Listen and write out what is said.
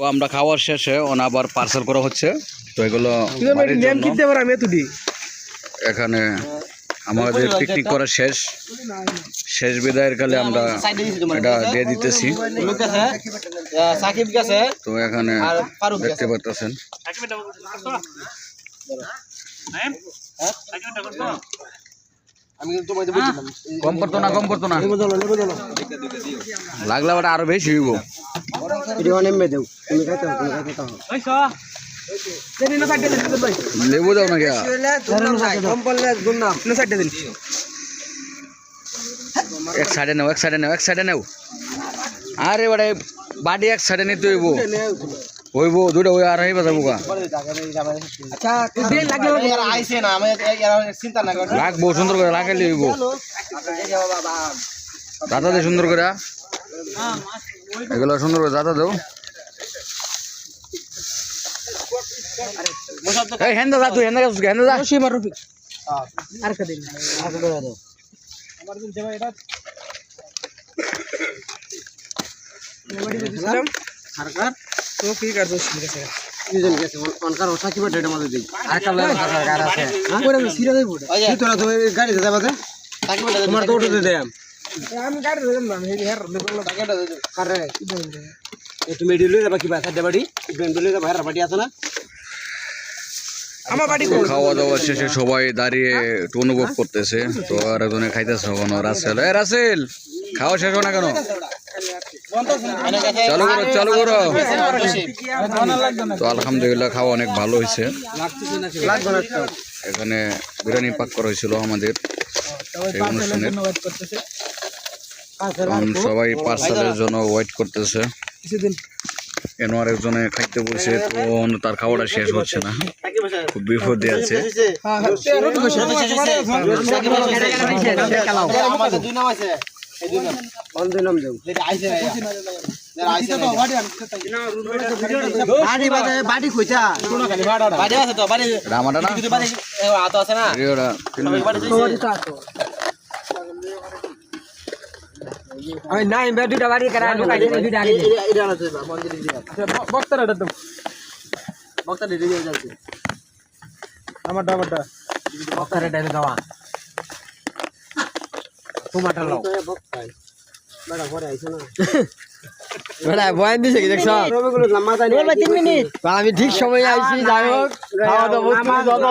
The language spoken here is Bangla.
তো আমরা খাওয়ার শেষে ওনা আবার পার্সেল করা হচ্ছে। তো এগুলো এখানে আমাদের পিকনিক করা শেষ। শেষ বিদায়ের কালে আমরা এটা দিয়ে দিতেছি। তো এখানে দেখতে পাচ্ছেন আমি কিন্তু তোমাকে বলছিলাম কম করতো না কম করতো না। লাগলে ওটা আরও বেশি হইব। লেবু দাও না এক সাইডে নাও এক সাইডে নাও এক সাইডে নাও। আরে বাড়ে বাড়ি এক সাইডে নিতে হইব। হইব দুটো ওই আর হইবা যাব আচ্ছা দিন লাগলে। এরা আইছে না আমি এরা চিন্তা না করো। রাখব সুন্দর করে রাখাইলে হইব দাদা দে সুন্দর করে। এগুলো সুন্দর করে দাদা দাও। এই হেন্দা যা তুই হেন্দা গেছিস হেন্দা যা। আর কদিন আর করে দাও সরকার দুজন গেছে অনকার সাকিব ডেট আমাদের দেই আর কালে সরকার আছে পরে সিরা দেব তুই তোরা তো গাড়ি তোমার তো উঠে দে আমি গাড়ি দে না হেরি হের টাকাটা দে কারে? তুমি এডি লই যাবা কি বাসা দে বাড়ি? ব্রেন লই যাবা হের বাড়ি আছে না? তো খাওয়া দাওয়া শেষে সবাই দাঁড়িয়ে একটু অনুভব করতেছে। তো আর একজনে খাইতেছে কোনো রাসেল। এ রাসেল! খাওয়া শেষ না কেন? চালু করো চালু করো। তো আলহামদুলিল্লাহ খাওয়া অনেক ভালো হয়েছে। এখানে বিরিয়ানি পাক করা হয়েছিল আমাদের। এই অনুষ্ঠানে সবাই পার্সেলের জন্য ওয়েট করতেছে। কেন আর একজনে খাইতে বলছে তো তার খাওয়াটা শেষ হচ্ছে না। খুব বিপদে আছে। রামাটা না? না আমি দুটা বাড়ি করা ঢুকাই দিই দুটা আগে এটা আছে মন্দিরে দিয়া বক্তারা দাও বক্তা দিদি দিয়ে যাচ্ছে আমারটা আমারটা বক্তারা ডাইলে দাও তোমারটা লাও বড় ঘরে আইছে না বেটা বয়ান দিছে কি দেখছ? রবিগুলো মাথা নিয়ে 3 মিনিট। আমি ঠিক সময়ে আইছি যাই হোক খাওয়া দাওয়া